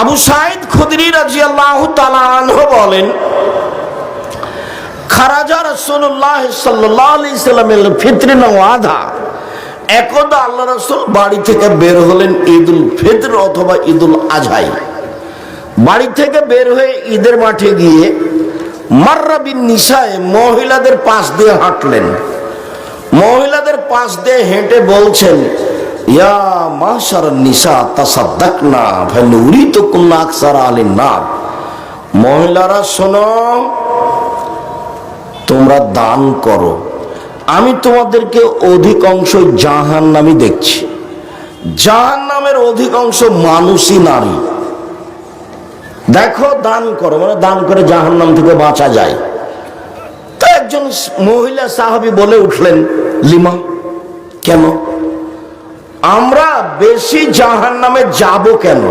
আবু সাইদ খুদরি রাজি আল্লাহ তালাহ বলেন, খারাজা রসুল্লাহ সাল্লামের ফিতরি আধা একদা আল্লাহ রসুল বাড়ি থেকে বের হলেন ঈদুল ফিতর অথবা ঈদুল আজহাই। বাড়ি থেকে বের হয়ে ঈদের মাঠে গিয়ে মার্রাবিন নিশায় মহিলাদের পাশ দিয়ে হাঁটলেন। মহিলাদের পাশ দিয়ে হেঁটে বলছেন ইয়া মহিলারা শোনো, তোমরা দান করো। আমি তোমাদেরকে অধিকাংশ জাহান নামি দেখছি। জাহান নামের অধিকাংশ মানুষই নারী। দেখো, দান করো মানে দান করে জাহান নাম থেকে বাঁচা যায়। তো একজন মহিলা সাহাবি বলে উঠলেন, লিমা, কেন? আমরা বেশি জাহান নামে যাব কেন?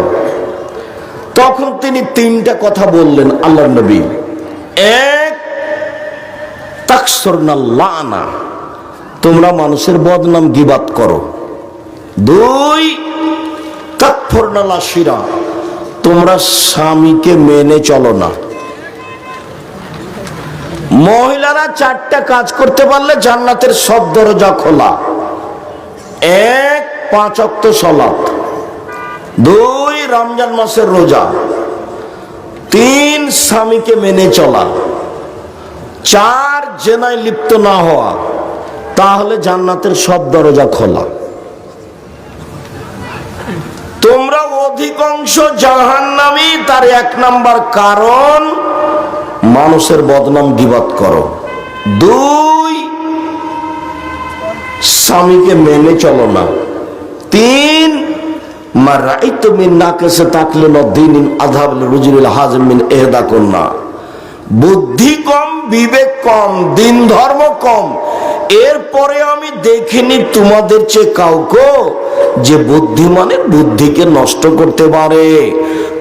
তখন তিনি তিনটা কথা বললেন আল্লাহ নবী। এক তাকসরনাল্লানা তোমরা মানুষের বদনাম গিবাত করো। দুই তাকফরনালা শিরা তোমরা স্বামীকে মেনে চলো না। মহিলারা চারটা কাজ করতে পারলে জান্নাতের সব দরজা খোলা। এক পাঁচ অক্ত সলাপ দুই রমজান মাসের রোজা। তিন স্বামীকে মেনে চলা। চার জেনায় লিপ্ত না হওয়া। তাহলে জান্নাতের সব দরজা খোলা। তোমরা অধিকাংশ জাহান্নামী, তার এক নাম্বার কারণ মানুষের বদনাম গিবাত করো। দুই, স্বামীকে মেনে চলো না। তিন, মা রাইতো মিন নাকেসে তাকলে নদ্দিন আধাব রুজুল হাজম মিন এহদা কন্যা বুদ্ধি কম, বিবেক কম, দিন ধর্ম কম। এরপরে আমি দেখিনি তোমাদের চেয়ে কাউকে যে বুদ্ধিমানের বুদ্ধিকে নষ্ট করতে পারে।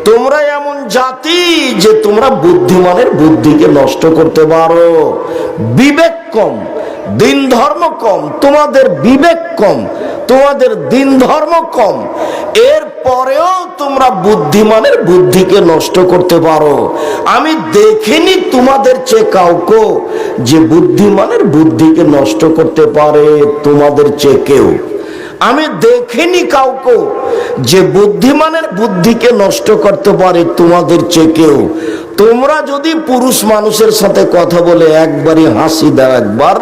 তোমরা এমন জাতি যে তোমরা বুদ্ধিমানের বুদ্ধিকে নষ্ট করতে পারো। বিবেক কম, দিন ধর্ম কম, তোমাদের বিবেক কম। তোমাদের দিন ধর্ম কম। এর পরেও তোমরা বুদ্ধিমানের বুদ্ধিকে নষ্ট করতে পারো। আমি দেখিনি তোমাদের চেয়ে কাউকে যে বুদ্ধিমানের বুদ্ধিকে নষ্ট করতে পারে তোমাদের চেয়ে কেউ। আমি দেখিনি কাউকে যে বুদ্ধিমানের বুদ্ধিকে নষ্ট করতে পারে তোমাদের চেয়ে কেউ। তোমরা যদি পুরুষ মানুষের সাথে কথা বলে একবারই হাসি দাও, একবার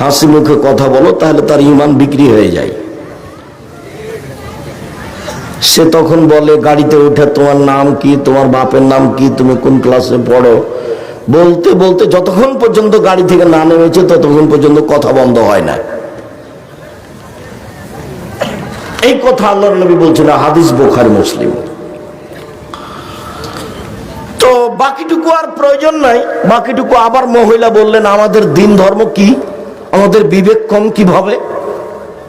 হাসি মুখে কথা বলো, তাহলে তার ইমান বিক্রি হয়ে যায়। সে তখন বলে, গাড়িতে উঠে, তোমার নাম কি? তোমার বাপের নাম কি? তুমি কোন ক্লাসে পড়ো? বলতে বলতে যতক্ষণ পর্যন্ত গাড়ি থেকে না নেমেছে, ততক্ষণ পর্যন্ত কথা বন্ধ হয় না। এই কথা আল্লাহ নবী বলছেন, হাদিস বোখারি, মুসলিম। তো বাকিটুকু আর প্রয়োজন নাই। বাকিটুকু আবার মহিলা বললেন, আমাদের দিন ধর্ম কি? আমাদের বিবেক কম কীভাবে?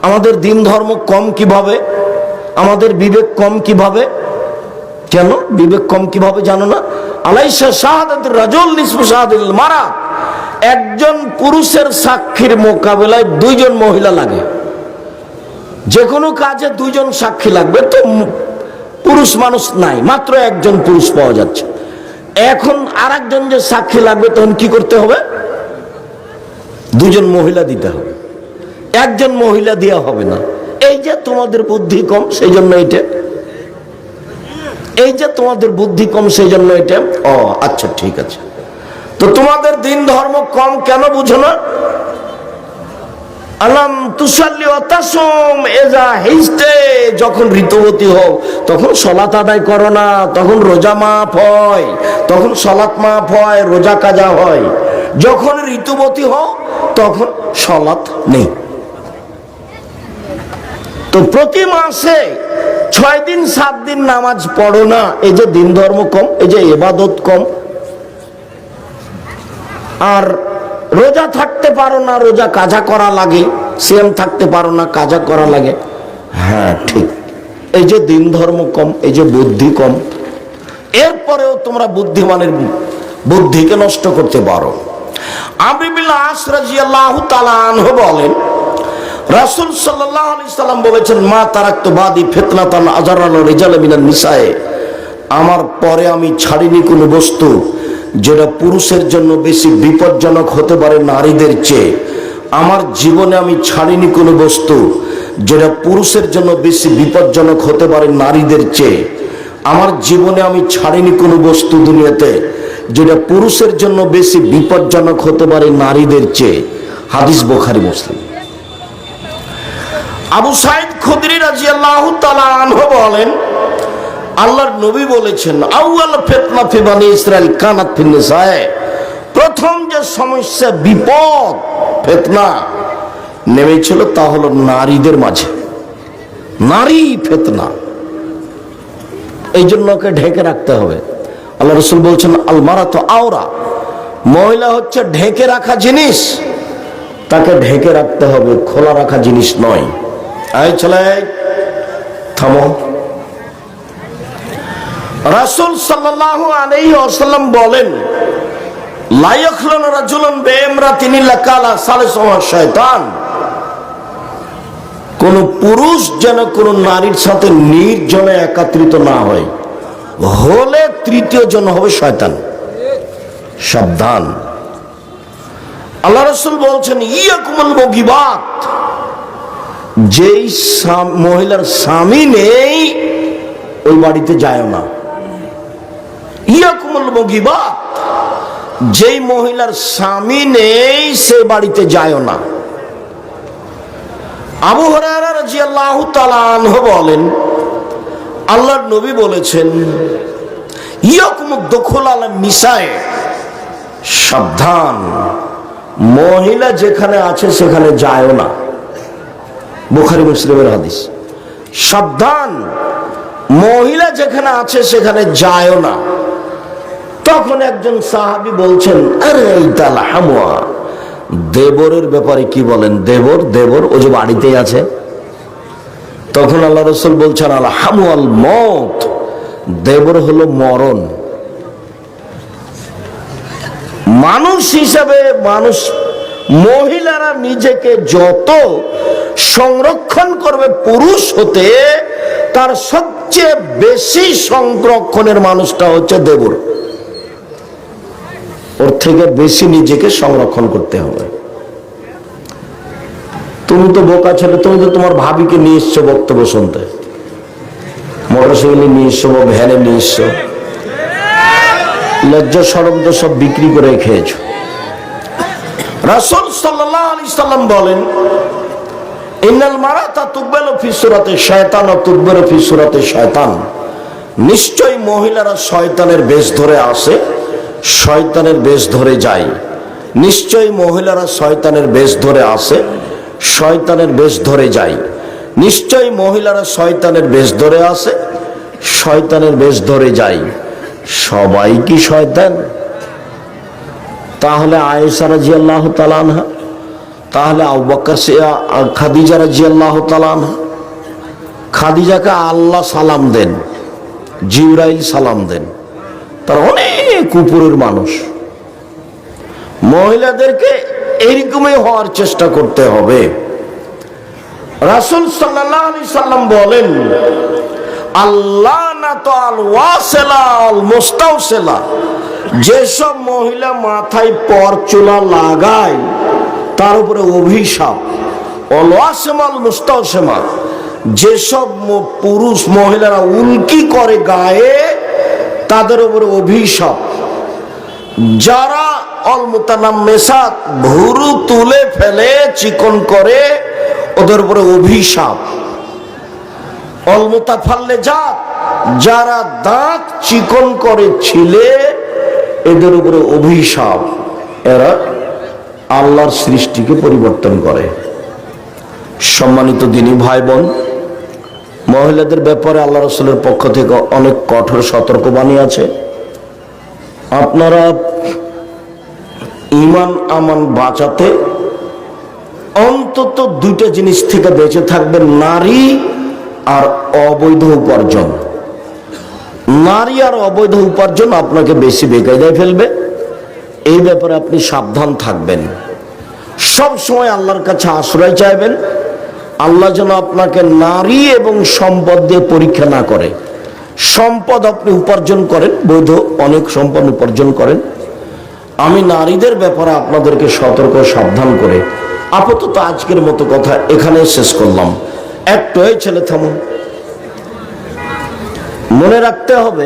আমাদের দিন ধর্ম কম কীভাবে? আমাদের বিবেক কম কীভাবে? কেন? বিবেক কম কীভাবে জানো না? আলাইসা শাহাদাত রাজুল শাহাদিল মারা। একজন পুরুষের সাক্ষীর মোকাবেলায় দুইজন মহিলা লাগে। যে কোনো কাজে দুইজন সাক্ষী লাগবে, তো পুরুষ মানুষ নাই, মাত্র একজন পুরুষ পাওয়া যাচ্ছে। এখন আর যে সাক্ষী লাগবে, তখন কি করতে হবে? দুজন মহিলা দিতে হবে। একজন মহিলা দেওয়া হবে না। এই যে তোমাদের বুদ্ধি কম সেই জন্য এটা। এই যে তোমাদের বুদ্ধি কম সেই জন্য এটা। ও আচ্ছা ঠিক আছে। তো তোমাদের দিন ধর্ম কম কেন বুঝো না? আলাম তুসাল্লি অতাসম এজা হেইস্টে যখন ঋতুবতী হও, তখন সলাত আদায় করো না, তখন রোজা মাফ হয়, তখন সলাত মাফ হয়, রোজা কাজা হয়। যখন ঋতুবতী হও, তখন সলাত নেই। তো প্রতি মাসে ছয় দিন, সাত দিন নামাজ পড়ো না। এই যে দিন ধর্ম কম, এই যে এবাদত কম। আর রোজা থাকতে পারো না, রোজা কাজা করা লাগে সেম থাকতে পারো না, কাজা করা লাগে। হ্যাঁ ঠিক। এই যে দিন ধর্ম কম, এই যে বুদ্ধি কম, এরপরেও তোমরা বুদ্ধিমানের বুদ্ধিকে নষ্ট করতে পারো। আবিবিল্লাহ আসরাজি আল্লাহ তালাহ বলেন রাসুল সাল্লাহ আলি সাল্লাম বলেছেন, মা তারাক্ত বাদি ফেতনাতান আজারাল রেজাল মিনাল নিসায়ে। আমার পরে আমি ছাড়িনি কোনো বস্তু যেটা পুরুষের জন্য বেশি বিপজ্জনক হতে পারে নারীদের চেয়ে। আমার জীবনে আমি ছাড়িনি কোনো বস্তু যেটা পুরুষের জন্য বেশি বিপজ্জনক হতে পারে নারীদের চেয়ে। আমার জীবনে আমি ছাড়িনি কোনো বস্তু দুনিয়াতে যেটা পুরুষের জন্য বেশি বিপজ্জনক হতে পারে নারীদের চেয়ে। হাদিস বোখারি, মুসলিম। আবু সাইদ খুদরি রাজি আল্লাহ আনহ বলেন, আল্লাহর নবী বলেছেন, আউয়াল ফেতনা ফি ইসরায়েল কানাত ফিন নিসায়ে। প্রথম যে সমস্যা, বিপদ, ফেতনা নেমেছিল তা হলো নারীদের মাঝে। নারী ফেতনা। এই জন্য ওকে ঢেকে রাখতে হবে। আল্লাহ রসুল বলছেন আলমারা তো আওরা। মহিলা হচ্ছে ঢেকে রাখা জিনিস, তাকে ঢেকে রাখতে হবে, খোলা রাখা জিনিস নয়। রাসুল সাল্লাহ আলাইহি আসাল্লাম বলেন তিনি লাকালা শয়তান কোন পুরুষ যেন কোন নারীর সাথে নির্জনে একাত্রিত না হয়, হলে তৃতীয় জন হবে শয়তান। সাবধান। আল্লাহ রসুল বলছেন, ইয়াকুমল বগিবাত যেই মহিলার স্বামী নেই, ওই বাড়িতে যায় না। ইয়াকুমল বগিবাত যেই মহিলার স্বামী নেই, সে বাড়িতে যায় না। আবু তাআলা আনহু বলেন, আল্লাহর নবী বলেছেন ইয়াকুম দখল আলা নিসায়ে। সাবধান। মহিলা যেখানে আছে, সেখানে যায় না। বুখারী মুসলিমের হাদিস। সাবধান, মহিলা যেখানে আছে সেখানে যায় না। তখন একজন সাহাবি বলছেন, আরে দেবরের ব্যাপারে কি বলেন? দেবর দেবর, ও যে বাড়িতেই আছে। তখন আল্লাহ রসুল বলছেন আল হামুয়াল মত দেবর হলো মরণ। মানুষ হিসাবে মানুষ, মহিলারা নিজেকে যত সংরক্ষণ করবে পুরুষ হতে, তার সবচেয়ে বেশি সংরক্ষণের মানুষটা হচ্ছে দেবর। ওর থেকে বেশি নিজেকে সংরক্ষণ করতে হবে। তুমি তো বোকা ছেলে, তুমি তো তোমার ভাবিকে নিয়ে এসছো বক্তব্য শুনতে। মোটরসাইকেলে নিয়ে এসছো বা ভ্যানে নিয়ে এসছো। লজ্জা সরম তো সব বিক্রি করে খেয়েছো। রাসূল সাল্লাম বলেন ইন্নাল সূরাতি শায়তান ও তুকবালু ফি শয়তান। নিশ্চয় মহিলারা শয়তানের বেশ ধরে আসে, শয়তানের বেশ ধরে যায়। নিশ্চয় মহিলারা শয়তানের বেশ ধরে আসে, শয়তানের বেশ ধরে যায়। নিশ্চয় মহিলারা শয়তানের বেশ ধরে আসে, শয়তানের বেশ ধরে যায়। সবাই কি শয়তান? তাহলে আয়েশা রাজি আল্লাহ তালানহা তাহলে আবাক্কর খাদিজা রাজি আল্লাহ তালানহা খাদিজাকে আল্লাহ সালাম দেন জিউরাইল সালাম দেন। তার অনেক উপরের মানুষ। মহিলাদেরকে এইরকমই হওয়ার চেষ্টা করতে হবে। রাসুল সাল্লাম বলেন, আল্লাহ না আল যেসব মহিলা মাথায় পর চুলা লাগায় তার উপরে অভিশাপ অলওয়াসেমাল মুস্তাউসেমা যেসব পুরুষ মহিলারা উল্কি করে গায়ে, তাদের উপরে অভিশাপ। যারা অলমুতানাম মেসাত ভুরু তুলে ফেলে, চিকন করে, ওদের উপরে অভিশাপ। অলমুতা ফাললে জাত যারা দাঁত চিকন করে ছিলে, এদের উপরে অভিশাপ। এরা আল্লাহর সৃষ্টিকে পরিবর্তন করে। সম্মানিত দিনী ভাই বোন মহিলাদের ব্যাপারে আল্লাহ রসুলের পক্ষ থেকে অনেক কঠোর সতর্কবাণী আছে। আপনারা ইমান আমান বাঁচাতে অন্তত দুইটা জিনিস থেকে বেঁচে থাকবেন, নারী আর অবৈধ উপার্জন। নারী আর অবৈধ উপার্জন আপনাকে বেশি বেকায়দায় ফেলবে। এই ব্যাপারে আপনি সাবধান থাকবেন। সব সময় আল্লাহর কাছে আশ্রয় চাইবেন। আল্লাহ যেন আপনাকে নারী এবং সম্পদ দিয়ে পরীক্ষা না করে। সম্পদ আপনি উপার্জন করেন, বৈধ অনেক সম্পদ উপার্জন করেন। আমি নারীদের ব্যাপারে আপনাদেরকে সতর্ক, সাবধান করে আপাতত আজকের মতো কথা এখানে শেষ করলাম। একটাই ছেলে থামুন। মনে রাখতে হবে